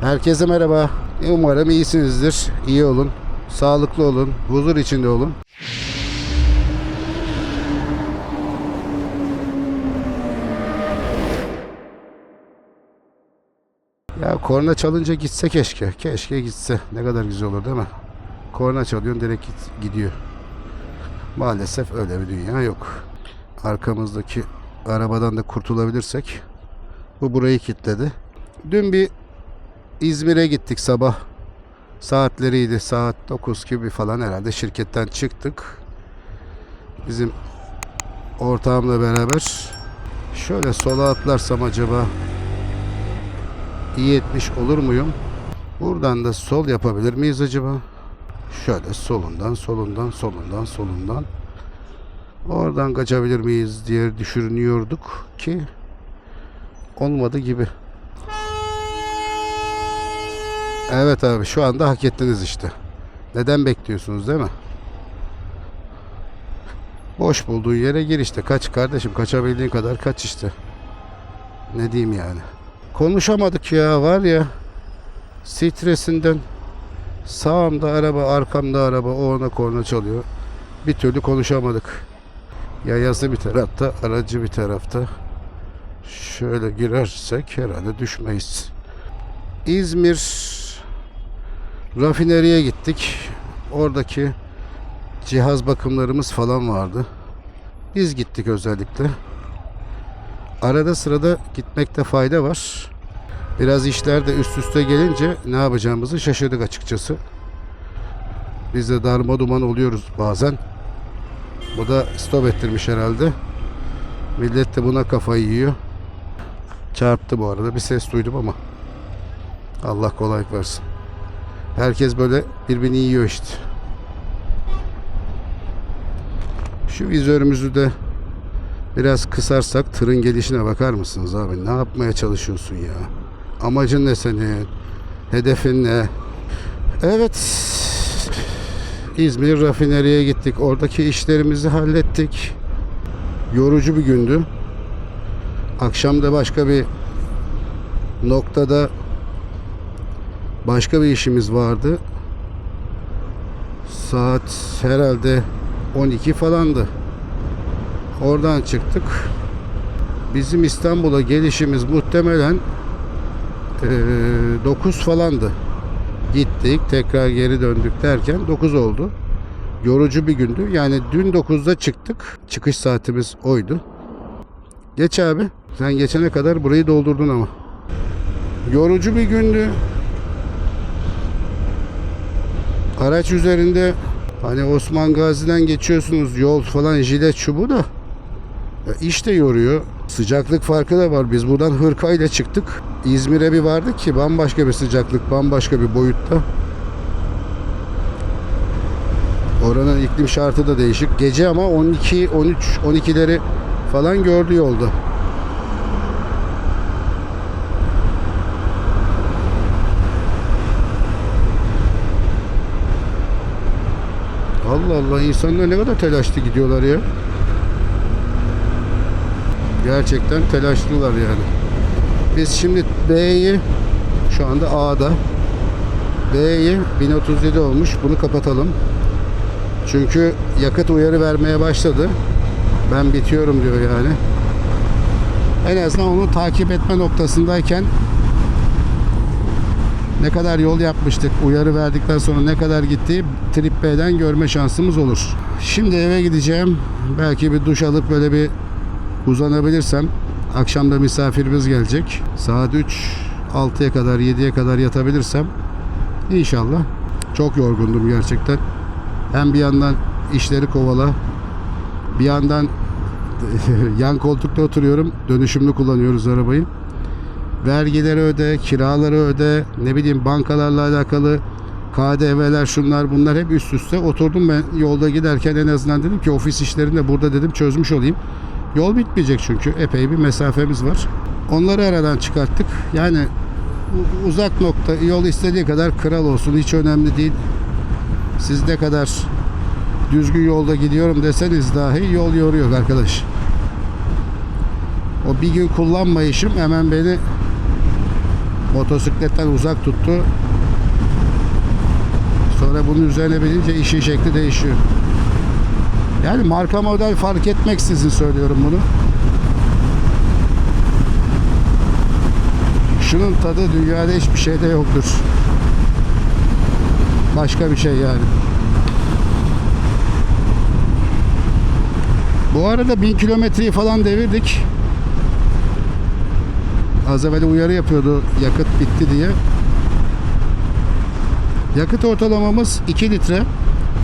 Herkese merhaba. Umarım iyisinizdir. İyi olun. Sağlıklı olun. Huzur içinde olun. Ya korna çalınca gitse keşke. Keşke gitse. Ne kadar güzel olur değil mi? Korna çalıyorsun direkt git- gidiyor. Maalesef öyle bir dünya yok. Arkamızdaki arabadan da kurtulabilirsek. Bu burayı kilitledi. Dün bir İzmir'e gittik sabah. Saatleriydi. Saat 9 gibi falan herhalde şirketten çıktık. Bizim ortağımla beraber şöyle sola atlarsam acaba iyi etmiş olur muyum? Buradan da sol yapabilir miyiz acaba? Şöyle solundan, solundan, solundan, solundan. Oradan kaçabilir miyiz diye düşünüyorduk ki olmadı gibi. Evet abi şu anda hak ettiniz işte. Neden bekliyorsunuz değil mi? Boş bulduğun yere gir işte. Kaç kardeşim kaçabildiğin kadar kaç işte. Ne diyeyim yani. Konuşamadık ya var ya. Stresinden sağımda araba arkamda araba o ona korna çalıyor. Bir türlü konuşamadık. Yayası bir tarafta aracı bir tarafta. Şöyle girersek herhalde düşmeyiz. İzmir rafineriye gittik. Oradaki cihaz bakımlarımız falan vardı. Biz gittik özellikle. Arada sırada gitmekte fayda var. Biraz işler de üst üste gelince ne yapacağımızı şaşırdık açıkçası. Biz de darma duman oluyoruz bazen. Bu da stop ettirmiş herhalde. Millet de buna kafayı yiyor. Çarptı bu arada. Bir ses duydum ama. Allah kolaylık versin. Herkes böyle birbirini yiyor işte. Şu vizörümüzü de biraz kısarsak tırın gelişine bakar mısınız abi? Ne yapmaya çalışıyorsun ya? Amacın ne senin? Hedefin ne? Evet. İzmir rafineriye gittik. Oradaki işlerimizi hallettik. Yorucu bir gündü. Akşam da başka bir noktada başka bir işimiz vardı. Saat herhalde 12 falandı. Oradan çıktık. Bizim İstanbul'a gelişimiz muhtemelen eee 9 falandı. Gittik tekrar geri döndük derken 9 oldu. Yorucu bir gündü. Yani dün 9'da çıktık. Çıkış saatimiz oydu. Geç abi. Sen geçene kadar burayı doldurdun ama. Yorucu bir gündü. Araç üzerinde hani Osman Gazi'den geçiyorsunuz yol falan jilet çubuğu da iş de yoruyor. Sıcaklık farkı da var. Biz buradan hırkayla çıktık. İzmir'e bir vardık ki bambaşka bir sıcaklık, bambaşka bir boyutta. Oranın iklim şartı da değişik. Gece ama 12, 13, 12'leri falan gördü yolda. Allah Allah insanlar ne kadar telaşlı gidiyorlar ya. Gerçekten telaşlılar yani. Biz şimdi B'yi şu anda A'da. B'yi 1037 olmuş. Bunu kapatalım. Çünkü yakıt uyarı vermeye başladı. Ben bitiyorum diyor yani. En azından onu takip etme noktasındayken ne kadar yol yapmıştık, uyarı verdikten sonra ne kadar gittiği Trip B'den görme şansımız olur. Şimdi eve gideceğim. Belki bir duş alıp böyle bir uzanabilirsem. Akşam da misafirimiz gelecek. Saat 3, 6'ya kadar, 7'ye kadar yatabilirsem inşallah. Çok yorgundum gerçekten. Hem bir yandan işleri kovala, bir yandan yan koltukta oturuyorum. Dönüşümlü kullanıyoruz arabayı vergileri öde, kiraları öde, ne bileyim bankalarla alakalı KDV'ler şunlar bunlar hep üst üste. Oturdum ben yolda giderken en azından dedim ki ofis işlerini de burada dedim çözmüş olayım. Yol bitmeyecek çünkü epey bir mesafemiz var. Onları aradan çıkarttık. Yani uzak nokta yol istediği kadar kral olsun hiç önemli değil. Siz ne kadar düzgün yolda gidiyorum deseniz dahi yol yoruyor arkadaş. O bir gün kullanmayışım hemen beni motosikletten uzak tuttu. Sonra bunun üzerine binince işin şekli değişiyor. Yani marka model fark etmeksizin söylüyorum bunu. Şunun tadı dünyada hiçbir şeyde yoktur. Başka bir şey yani. Bu arada 1000 kilometreyi falan devirdik. Az evvel uyarı yapıyordu yakıt bitti diye. Yakıt ortalamamız 2 litre.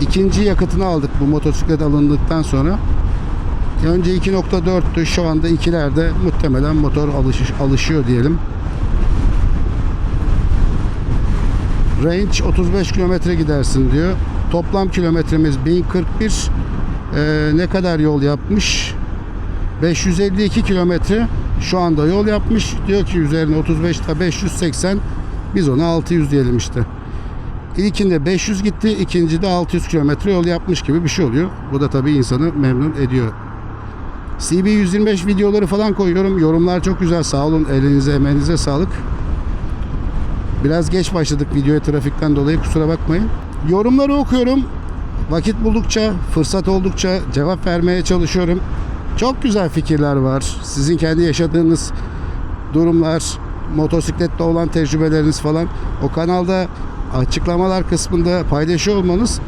İkinci yakıtını aldık bu motosiklet alındıktan sonra. Önce 2.4'tü şu anda 2'lerde muhtemelen motor alışış, alışıyor diyelim. Range 35 kilometre gidersin diyor. Toplam kilometremiz 1041. Ee, ne kadar yol yapmış? 552 kilometre şu anda yol yapmış. Diyor ki üzerine 35 da 580. Biz ona 600 diyelim işte. İlkinde 500 gitti, ikincide 600 kilometre yol yapmış gibi bir şey oluyor. Bu da tabii insanı memnun ediyor. CB 125 videoları falan koyuyorum. Yorumlar çok güzel. Sağ olun. Elinize, emeğinize sağlık. Biraz geç başladık videoya trafikten dolayı kusura bakmayın. Yorumları okuyorum. Vakit buldukça, fırsat oldukça cevap vermeye çalışıyorum. Çok güzel fikirler var. Sizin kendi yaşadığınız durumlar, motosikletle olan tecrübeleriniz falan o kanalda açıklamalar kısmında paylaşıyor olmanız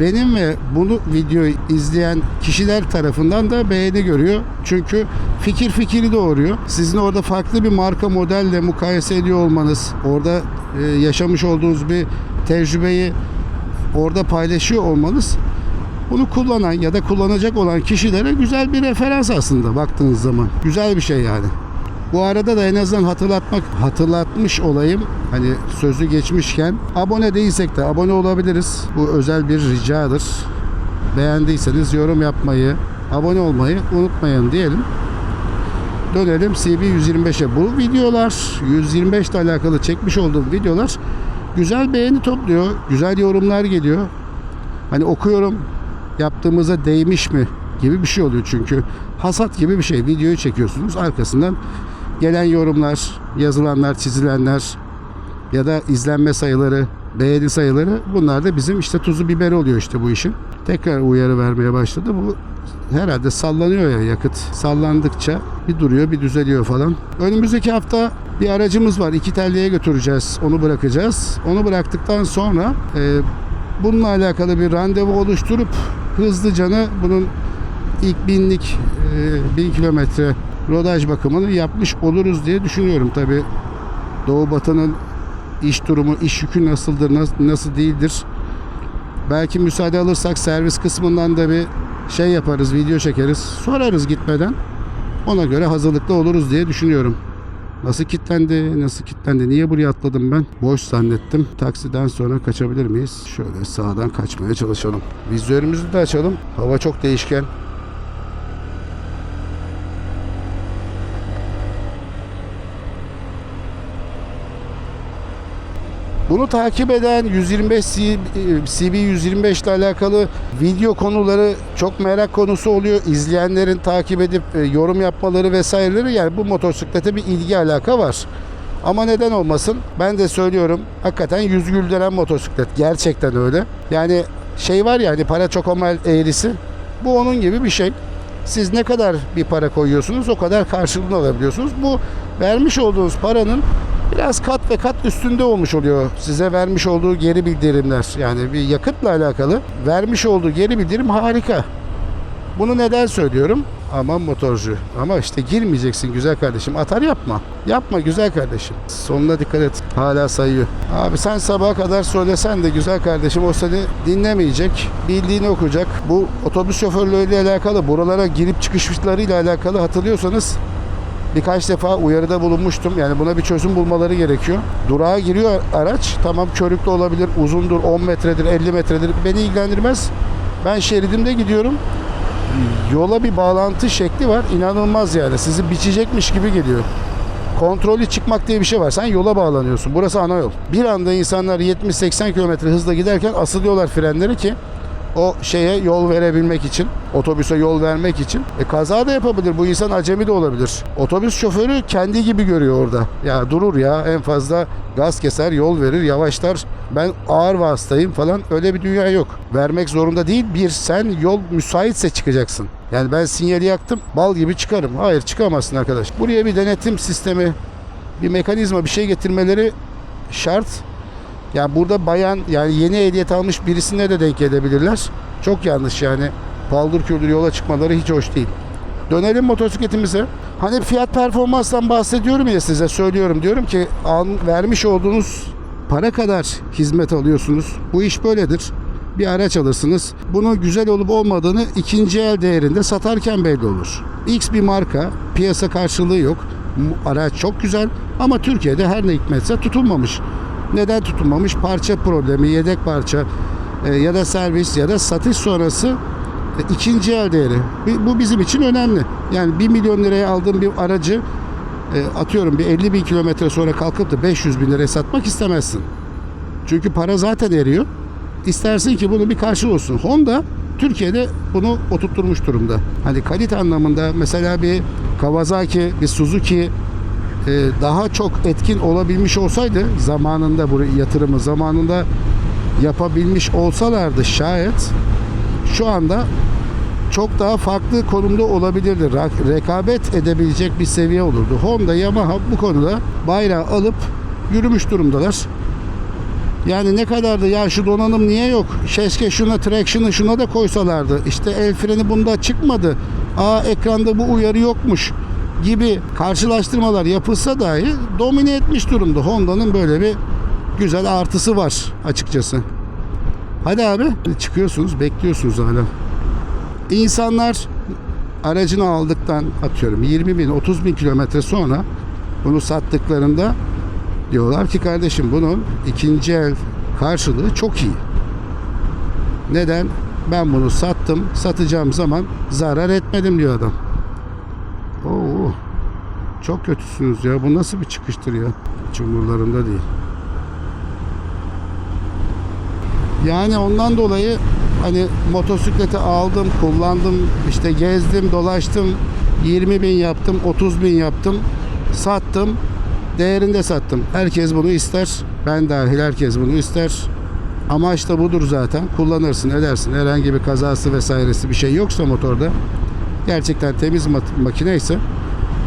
benim ve bunu videoyu izleyen kişiler tarafından da beğeni görüyor. Çünkü fikir fikri doğuruyor. Sizin orada farklı bir marka modelle mukayese ediyor olmanız, orada e, yaşamış olduğunuz bir tecrübeyi orada paylaşıyor olmanız bunu kullanan ya da kullanacak olan kişilere güzel bir referans aslında baktığınız zaman. Güzel bir şey yani. Bu arada da en azından hatırlatmak hatırlatmış olayım. Hani sözü geçmişken abone değilsek de abone olabiliriz. Bu özel bir ricadır. Beğendiyseniz yorum yapmayı, abone olmayı unutmayın diyelim. Dönelim CB 125'e. Bu videolar 125 ile alakalı çekmiş olduğum videolar güzel beğeni topluyor. Güzel yorumlar geliyor. Hani okuyorum yaptığımıza değmiş mi gibi bir şey oluyor çünkü hasat gibi bir şey. Videoyu çekiyorsunuz arkasından gelen yorumlar, yazılanlar, çizilenler ya da izlenme sayıları, beğeni sayıları bunlar da bizim işte tuzu biberi oluyor işte bu işin. Tekrar uyarı vermeye başladı. Bu herhalde sallanıyor ya yakıt. Sallandıkça bir duruyor bir düzeliyor falan. Önümüzdeki hafta bir aracımız var. İki telliye götüreceğiz. Onu bırakacağız. Onu bıraktıktan sonra e, bununla alakalı bir randevu oluşturup hızlıcana bunun ilk binlik e, bin kilometre rodaj bakımını yapmış oluruz diye düşünüyorum tabi. Doğu Batı'nın iş durumu, iş yükü nasıldır, nasıl, nasıl değildir. Belki müsaade alırsak servis kısmından da bir şey yaparız, video çekeriz. Sorarız gitmeden. Ona göre hazırlıklı oluruz diye düşünüyorum. Nasıl kilitlendi, nasıl kilitlendi, niye buraya atladım ben? Boş zannettim. Taksiden sonra kaçabilir miyiz? Şöyle sağdan kaçmaya çalışalım. Vizörümüzü de açalım. Hava çok değişken. Bunu takip eden 125 C- CB 125 ile alakalı video konuları çok merak konusu oluyor. İzleyenlerin takip edip e, yorum yapmaları vesaireleri yani bu motosiklete bir ilgi alaka var. Ama neden olmasın? Ben de söylüyorum. Hakikaten yüz güldüren motosiklet. Gerçekten öyle. Yani şey var ya hani para çok amel eğrisi. Bu onun gibi bir şey. Siz ne kadar bir para koyuyorsunuz o kadar karşılığını alabiliyorsunuz. Bu vermiş olduğunuz paranın biraz kat ve kat üstünde olmuş oluyor. Size vermiş olduğu geri bildirimler. Yani bir yakıtla alakalı vermiş olduğu geri bildirim harika. Bunu neden söylüyorum? Aman motorcu. Ama işte girmeyeceksin güzel kardeşim. Atar yapma. Yapma güzel kardeşim. Sonuna dikkat et. Hala sayıyor. Abi sen sabaha kadar söylesen de güzel kardeşim o seni dinlemeyecek. Bildiğini okuyacak. Bu otobüs şoförlüğüyle alakalı buralara girip çıkışlarıyla alakalı hatırlıyorsanız birkaç defa uyarıda bulunmuştum. Yani buna bir çözüm bulmaları gerekiyor. Durağa giriyor araç. Tamam körüklü olabilir, uzundur, 10 metredir, 50 metredir. Beni ilgilendirmez. Ben şeridimde gidiyorum. Yola bir bağlantı şekli var. İnanılmaz yani. Sizi biçecekmiş gibi geliyor. Kontrollü çıkmak diye bir şey var. Sen yola bağlanıyorsun. Burası ana yol. Bir anda insanlar 70-80 km hızla giderken asılıyorlar frenleri ki o şeye yol verebilmek için, otobüse yol vermek için. E kaza da yapabilir. Bu insan acemi de olabilir. Otobüs şoförü kendi gibi görüyor orada. Ya durur ya en fazla gaz keser, yol verir, yavaşlar. Ben ağır vasıtayım falan öyle bir dünya yok. Vermek zorunda değil. Bir sen yol müsaitse çıkacaksın. Yani ben sinyali yaktım bal gibi çıkarım. Hayır çıkamazsın arkadaş. Buraya bir denetim sistemi, bir mekanizma bir şey getirmeleri şart. Yani burada bayan yani yeni ehliyet almış birisine de denk gelebilirler. Çok yanlış yani. Paldır küldür yola çıkmaları hiç hoş değil. Dönelim motosikletimize. Hani fiyat performanstan bahsediyorum ya size söylüyorum. Diyorum ki al, vermiş olduğunuz para kadar hizmet alıyorsunuz. Bu iş böyledir. Bir araç alırsınız. Bunun güzel olup olmadığını ikinci el değerinde satarken belli olur. X bir marka, piyasa karşılığı yok. Araç çok güzel ama Türkiye'de her ne hikmetse tutulmamış. Neden tutulmamış? Parça problemi, yedek parça e, ya da servis ya da satış sonrası e, ikinci el değeri. Bu- bizim için önemli. Yani 1 milyon liraya aldığım bir aracı e, atıyorum bir 50 bin kilometre sonra kalkıp da 500 bin liraya satmak istemezsin. Çünkü para zaten eriyor. İstersin ki bunu bir karşılığı olsun. Honda Türkiye'de bunu oturtturmuş durumda. Hani kalite anlamında mesela bir Kawasaki, bir Suzuki daha çok etkin olabilmiş olsaydı zamanında bu yatırımı zamanında yapabilmiş olsalardı şayet şu anda çok daha farklı konumda olabilirdi. Rekabet edebilecek bir seviye olurdu. Honda, Yamaha bu konuda bayrağı alıp yürümüş durumdalar. Yani ne kadar da ya şu donanım niye yok? Keşke şuna traction'ı şuna da koysalardı. İşte el freni bunda çıkmadı. Aa ekranda bu uyarı yokmuş gibi karşılaştırmalar yapılsa dahi domine etmiş durumda. Honda'nın böyle bir güzel artısı var açıkçası. Hadi abi çıkıyorsunuz bekliyorsunuz hala. İnsanlar aracını aldıktan atıyorum 20 bin 30 bin kilometre sonra bunu sattıklarında diyorlar ki kardeşim bunun ikinci el karşılığı çok iyi. Neden? Ben bunu sattım. Satacağım zaman zarar etmedim diyor adam. Çok kötüsünüz ya. Bu nasıl bir çıkıştır ya? Hiç umurlarında değil. Yani ondan dolayı hani motosikleti aldım, kullandım, işte gezdim, dolaştım. 20 bin yaptım, 30 bin yaptım, sattım. Değerinde sattım. Herkes bunu ister. Ben dahil herkes bunu ister. Amaç da budur zaten. Kullanırsın, edersin. Herhangi bir kazası vesairesi bir şey yoksa motorda gerçekten temiz makine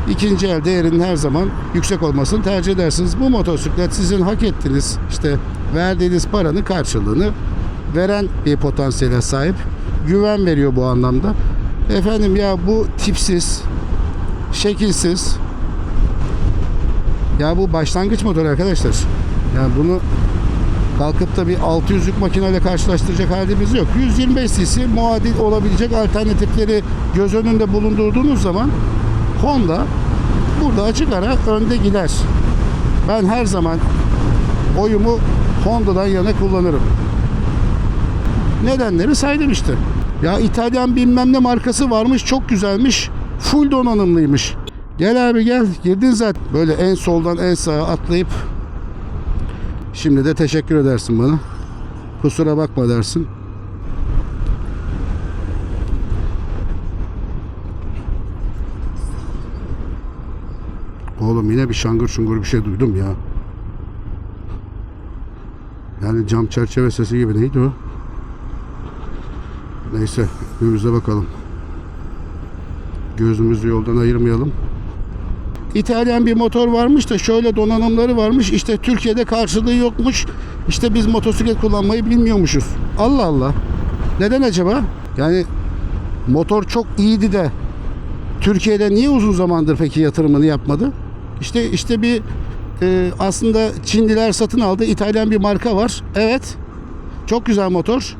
ikinci el değerinin her zaman yüksek olmasını tercih edersiniz. Bu motosiklet sizin hak ettiğiniz işte verdiğiniz paranın karşılığını veren bir potansiyele sahip. Güven veriyor bu anlamda. Efendim ya bu tipsiz, şekilsiz, ya bu başlangıç motoru arkadaşlar. Yani bunu kalkıp da bir 600'lük makineyle karşılaştıracak halimiz yok. 125 cc muadil olabilecek alternatifleri göz önünde bulundurduğunuz zaman Honda burada açık ara önde gider. Ben her zaman oyumu Honda'dan yana kullanırım. Nedenleri saydım işte. Ya İtalyan bilmem ne markası varmış çok güzelmiş. Full donanımlıymış. Gel abi gel. Girdin zaten. Böyle en soldan en sağa atlayıp şimdi de teşekkür edersin bana. Kusura bakma dersin. Oğlum yine bir şangır şungur bir şey duydum ya. Yani cam çerçeve sesi gibi neydi o? Neyse önümüze bakalım. Gözümüzü yoldan ayırmayalım. İtalyan bir motor varmış da şöyle donanımları varmış. İşte Türkiye'de karşılığı yokmuş. İşte biz motosiklet kullanmayı bilmiyormuşuz. Allah Allah. Neden acaba? Yani motor çok iyiydi de Türkiye'de niye uzun zamandır peki yatırımını yapmadı? İşte işte bir e, aslında Çinliler satın aldı. İtalyan bir marka var. Evet. Çok güzel motor.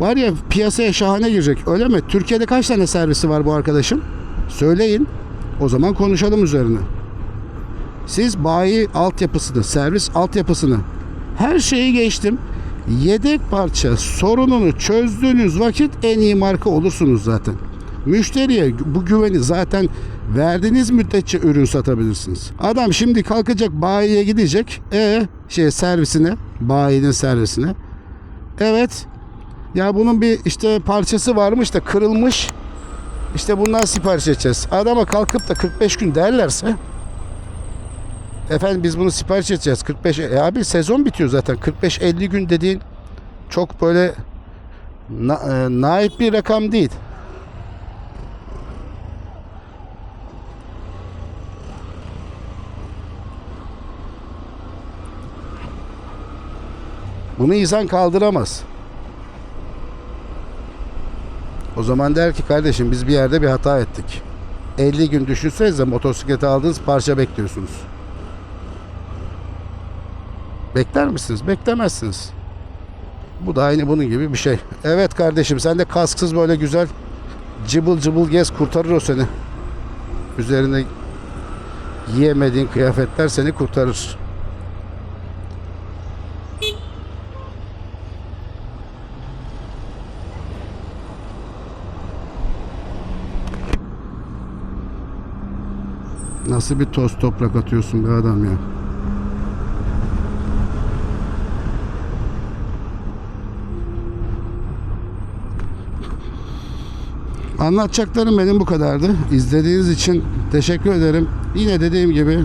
Var ya piyasaya şahane girecek. Öyle mi? Türkiye'de kaç tane servisi var bu arkadaşım? Söyleyin. O zaman konuşalım üzerine. Siz bayi altyapısını, servis altyapısını her şeyi geçtim. Yedek parça sorununu çözdüğünüz vakit en iyi marka olursunuz zaten. Müşteriye bu güveni zaten verdiğiniz müddetçe ürün satabilirsiniz. Adam şimdi kalkacak bayiye gidecek. E şey servisine, bayinin servisine. Evet. Ya bunun bir işte parçası varmış da kırılmış. İşte bundan sipariş edeceğiz. Adama kalkıp da 45 gün derlerse efendim biz bunu sipariş edeceğiz 45 e abi sezon bitiyor zaten 45-50 gün dediğin çok böyle na, e, naip bir rakam değil. Bunu insan kaldıramaz. O zaman der ki kardeşim biz bir yerde bir hata ettik. 50 gün düşünsenize motosikleti aldınız parça bekliyorsunuz. Bekler misiniz? Beklemezsiniz. Bu da aynı bunun gibi bir şey. Evet kardeşim sen de kasksız böyle güzel cıbıl cıbıl gez kurtarır o seni. Üzerinde giyemediğin kıyafetler seni kurtarır. Nasıl bir toz toprak atıyorsun be adam ya. Anlatacaklarım benim bu kadardı. İzlediğiniz için teşekkür ederim. Yine dediğim gibi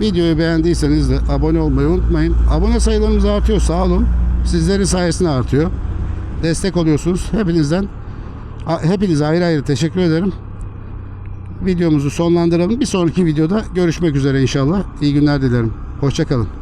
videoyu beğendiyseniz de abone olmayı unutmayın. Abone sayılarımız artıyor sağ olun. Sizlerin sayesinde artıyor. Destek oluyorsunuz. Hepinizden hepinize ayrı ayrı teşekkür ederim. Videomuzu sonlandıralım. Bir sonraki videoda görüşmek üzere inşallah. İyi günler dilerim. Hoşçakalın.